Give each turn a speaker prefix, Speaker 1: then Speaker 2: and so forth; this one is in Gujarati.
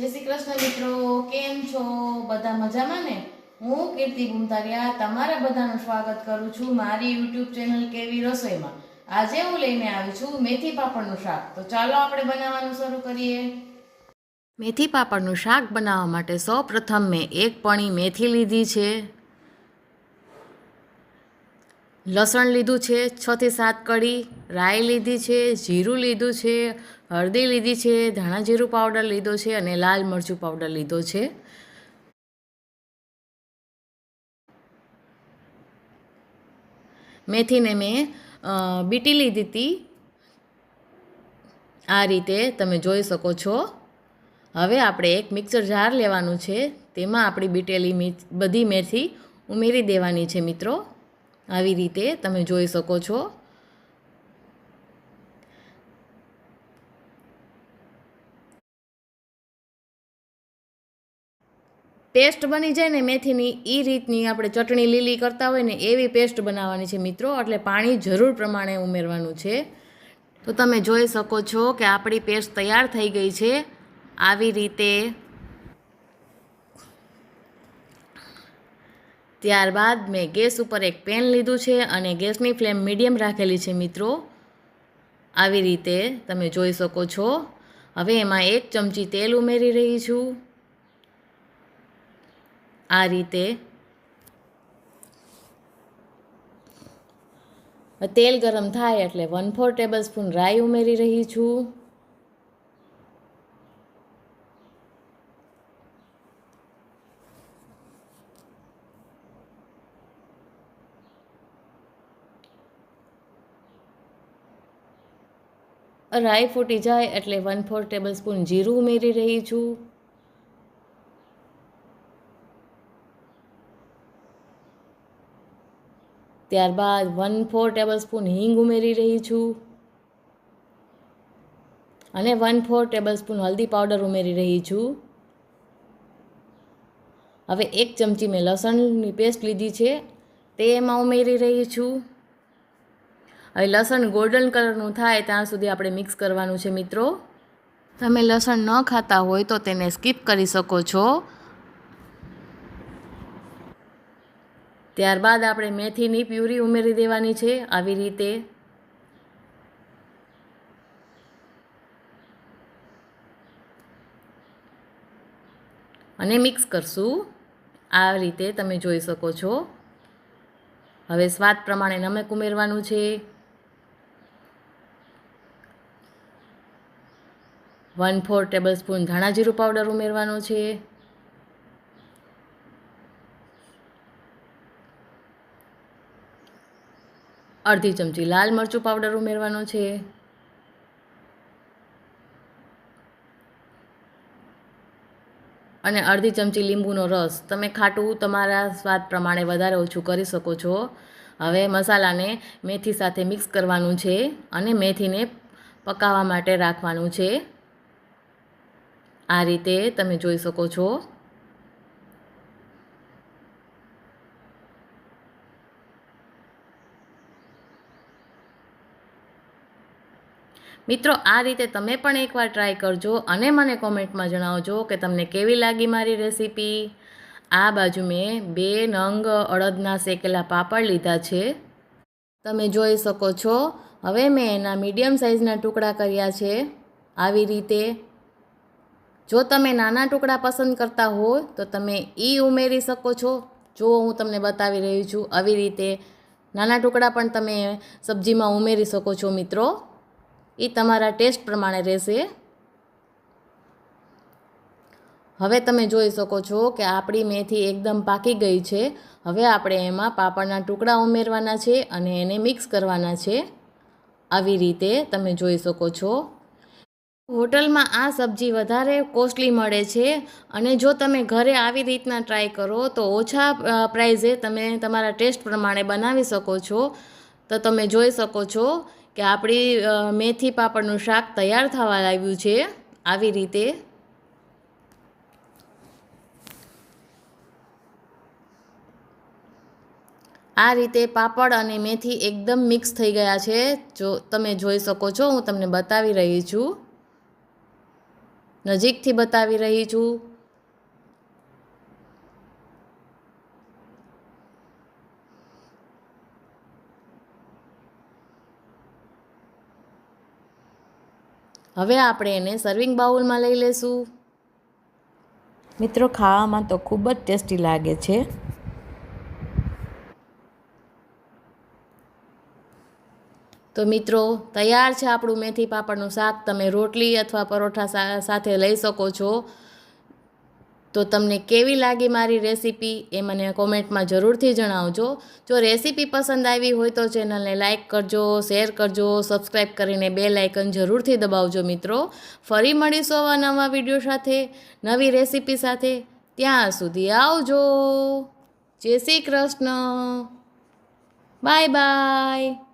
Speaker 1: જય શ્રી કૃષ્ણ મિત્રો, કેમ છો? બધા મજામાં ને? હું કીર્તિ ગુમતારિયા તમારા બધાનું સ્વાગત કરું છું મારી યુટ્યુબ ચેનલ કેવી રસોઈમાં. આજે હું લઈને આવી છું મેથી પાપડનું શાક. તો ચાલો આપણે બનાવવાનું શરૂ કરીએ. મેથી પાપડનું શાક બનાવવા માટે સૌ પ્રથમ મેં એક પણી મેથી લીધી છે. લસણ લીધું છે છથી સાત કળી, રાઈ લીધી છે, જીરું લીધું છે હળદી લીધી છે, ધાણા જીરું પાવડર લીધો છે અને લાલ મરચું પાવડર લીધો છે. મેથીને મેં બીટી લીધી હતી આ રીતે તમે જોઈ શકો છો. હવે આપણે એક મિક્સર જાર લેવાનું છે. તેમાં આપણી બીટેલી બધી મેથી ઉમેરી દેવાની છે મિત્રો. આવી રીતે તમે જોઈ શકો છો. પેસ્ટ બની જાય ને મેથીની એ રીતની આપણે ચટણી લીલી કરતા હોય ને એવી પેસ્ટ બનાવવાની છે મિત્રો. એટલે પાણી જરૂર પ્રમાણે ઉમેરવાનું છે. તો તમે જોઈ શકો છો કે આપણી પેસ્ટ તૈયાર થઈ ગઈ છે. આવી રીતે ત્યારબાદ મેં ગેસ ઉપર એક પેન લીધું છે અને ગેસની ફ્લેમ મીડિયમ રાખેલી છે, મિત્રો. આવી રીતે તમે જોઈ શકો છો. હવે એમાં એક ચમચી તેલ ઉમેરી રહી છું. આ રીતે. તેલ ગરમ થાય એટલે વન ફોર ટેબલ સ્પૂન રાઈ ઉમેરી રહી છું. રાઈ ફૂટી જાય એટલે વન ફોર ટેબલ સ્પૂન જીરું ઉમેરી રહી છું. ત્યારબાદ વન ફોર ટેબલ સ્પૂન હિંગ ઉમેરી રહી છું. અને વન ફોર ટેબલ સ્પૂન હલ્દી પાવડર ઉમેરી રહી છું. હવે એક ચમચી મેં લસણની પેસ્ટ લીધી છે, તે એમાં ઉમેરી રહી છું. હવે લસણ ગોલ્ડન કલરનું થાય, ત્યાં સુધી આપણે મિક્સ કરવાનું છે મિત્રો. તમે લસણ ન ખાતા હોય તો તેને સ્કીપ કરી શકો છો. ત્યારબાદ આપણે મેથીની પ્યુરી ઉમેરી દેવાની છે આવી રીતે. અને મિક્સ કરશું. આ રીતે તમે જોઈ શકો છો. હવે સ્વાદ પ્રમાણે નમક ઉમેરવાનું છે. વન ફોર ટેબલ સ્પૂન ધાણા જીરું પાવડર ઉમેરવાનો છે. અડધી ચમચી લાલ મરચું પાવડર ઉમેરવાનો છે. અને અડધી ચમચી લીંબુનો રસ. તમે ખાટું તમારા સ્વાદ પ્રમાણે વધારે ઓછું કરી શકો છો. હવે મસાલાને મેથી સાથે મિક્સ કરવાનું છે અને મેથીને પકાવવા માટે રાખવાનું છે. આ રીતે તમે જોઈ શકો છો. મિત્રો, આ રીતે તમે પણ એકવાર ટ્રાય કરજો અને મને કોમેન્ટમાં જણાવજો કે તમને કેવી લાગી મારી રેસીપી. આ બાજુ મેં બે નંગ અડદના શેકેલા પાપડ લીધા છે. તમે જોઈ શકો છો. હવે મેં એના મીડિયમ સાઇઝના ટુકડા કર્યા છે. આવી રીતે જો તમે નાના ટુકડા પસંદ કરતા હો તો તમે એ ઉમેરી શકો છો. જો હું તમને બતાવી રહી છું, આવી રીતે નાના ટુકડા પણ તમે સબ્જીમાં ઉમેરી શકો છો મિત્રો. એ તમારા ટેસ્ટ પ્રમાણે રહેશે. હવે તમે જોઈ શકો છો કે આપણી મેથી એકદમ પાકી ગઈ છે. હવે આપણે એમાં પાપડના ટુકડા ઉમેરવાના છે અને એને મિક્સ કરવાના છે. આવી રીતે તમે જોઈ શકો છો. હોટલમાં આ સબ્જી વધારે કોસ્ટલી મળે છે અને જો તમે ઘરે આવી રીતના ટ્રાય કરો તો ઓછા પ્રાઇઝે તમે તમારા ટેસ્ટ પ્રમાણે બનાવી શકો છો. તો તમે જોઈ શકો છો કે આપણી મેથી પાપડનું શાક તૈયાર થવા લાગ્યું છે આવી રીતે. આ રીતે પાપડ અને મેથી એકદમ મિક્સ થઈ ગયા છે. જો તમે જોઈ શકો છો, હું તમને બતાવી રહી છું. નજીકથી બતાવી રહી છું. હવે આપણે એને સર્વિંગ બાઉલમાં લઈ લેશું. મિત્રો, ખાવામાં તો ખૂબ જ ટેસ્ટી લાગે છે. તો મિત્રો, તૈયાર છે આપણું મેથી પાપડનું શાક. તમે રોટલી અથવા પરોઠા સાથે લઈ શકો છો. તો તમને કેવી લાગી મારી રેસીપી એ મને કોમેન્ટમાં જરૂરથી જણાવજો. જો રેસીપી પસંદ આવી હોય તો ચેનલને લાઇક કરજો, શેર કરજો સબસ્ક્રાઈબ કરીને બે લાઇકન જરૂરથી દબાવજો મિત્રો. ફરી મળીશું આવા નવા વીડિયો સાથે, નવી રેસીપી સાથે. ત્યાં સુધી આવજો. જય શ્રી કૃષ્ણ. Bye bye.